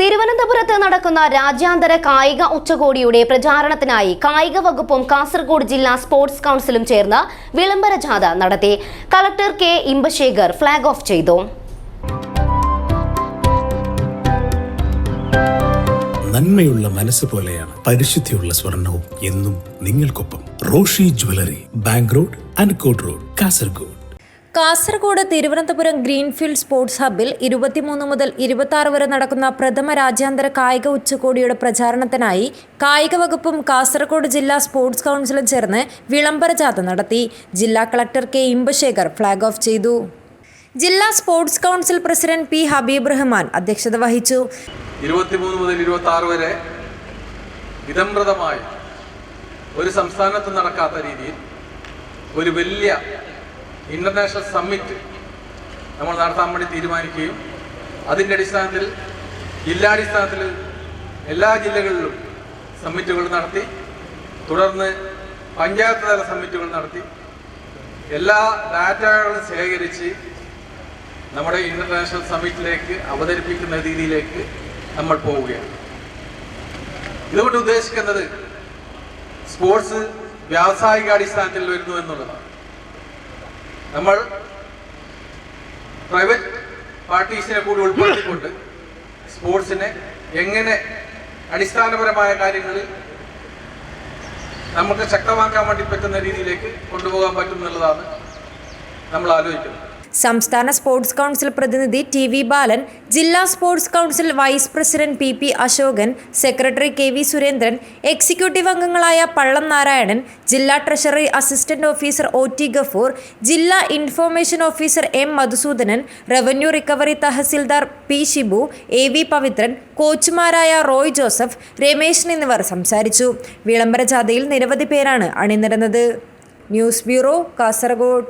തിരുവനന്തപുരത്ത് നടക്കുന്ന രാജ്യാന്തര കായിക ഉച്ചകോടിയുടെ പ്രചാരണത്തിനായി കായിക വകുപ്പും കാസർഗോഡ് ജില്ലാ സ്പോർട്സ് കൗൺസിലും ചേർന്ന് വിളംബര ജാഥ നടത്തി. Collector K Inbasekar flag off ചെയ്തു. നന്മയുള്ള മനസ്സ് പോലെയാണ് പരിശുദ്ധിയുള്ള സ്വർണവും എന്നും നിങ്ങൾക്കൊപ്പം Roshi jewellery bank road Ankot road Kasaragod. Kasaragod Thiruvananthapuram greenfield sports ഹബ്ബിൽ ഇരുപത്തിമൂന്ന് മുതൽ ഇരുപത്തി വരെ നടക്കുന്ന പ്രഥമ രാജ്യാന്തര കായിക ഉച്ചകോടിയുടെ പ്രചാരണത്തിനായി കായിക വകുപ്പും കാസർഗോഡ് ജില്ലാ സ്പോർട്സ് കൗൺസിലും ചേർന്ന് വിളംബര ജാഥ നടത്തി. ജില്ലാ collector K Inbasekar flag off ചെയ്തു. ജില്ലാ sports council president P Habeeb Rahman അധ്യക്ഷത വഹിച്ചു. ഇരുപത്തിമൂന്ന് മുതൽ ഇരുപത്തി വരെ ഒരു സംസ്ഥാനത്ത് നടക്കാത്ത രീതിയിൽ ഒരു വലിയ ഇന്റർനാഷണൽ സമ്മിറ്റ് നമ്മൾ നടത്താൻ വേണ്ടി തീരുമാനിക്കുകയും അതിന്റെ അടിസ്ഥാനത്തിൽ ജില്ലാടിസ്ഥാനത്തിൽ എല്ലാ ജില്ലകളിലും സമ്മിറ്റുകൾ നടത്തി തുടർന്ന് പഞ്ചായത്ത് തല സമ്മിറ്റുകൾ നടത്തി എല്ലാ ഡാറ്റകളും ശേഖരിച്ച് നമ്മുടെ ഇന്റർനാഷണൽ സമ്മിറ്റിലേക്ക് അവതരിപ്പിക്കുന്ന രീതിയിലേക്ക് നമ്മൾ പോവുകയാണ്. ഇതുകൊണ്ട് ഉദ്ദേശിക്കുന്നത് സ്പോർട്സ് വ്യാവസായിക അടിസ്ഥാനത്തിൽ വരുന്നു എന്നുള്ളതാണ്. നമ്മൾ പ്രൈവറ്റ് പാർട്ടീസിനെ കൂടി ഉൾപ്പെടുത്തിക്കൊണ്ട് സ്പോർട്സിനെ എങ്ങനെ അടിസ്ഥാനപരമായ കാര്യങ്ങളിൽ നമുക്ക് ശക്തമാക്കാൻ വേണ്ടി പറ്റുന്ന രീതിയിലേക്ക് കൊണ്ടുപോകാൻ പറ്റും എന്നുള്ളതാണ് നമ്മൾ ആലോചിക്കുന്നത്. സംസ്ഥാന സ്പോർട്സ് കൗൺസിൽ പ്രതിനിധി ടി വി ബാലൻ ജില്ലാ sports council vice president P P Asokan secretary K V Surendran executive അംഗങ്ങളായ പള്ളം നാരായണൻ ജില്ലാ treasury assistant officer O T Gafoor ജില്ലാ information officer M Madhusoodanan revenue recovery tahsildar P Shibu A V Pavithran കോച്ചുമാരായ Roy Joseph Rameshan എന്നിവർ സംസാരിച്ചു. വിളംബര ജാഥയിൽ നിരവധി പേരാണ് അണിനിരന്നത്. News bureau Kasaragod.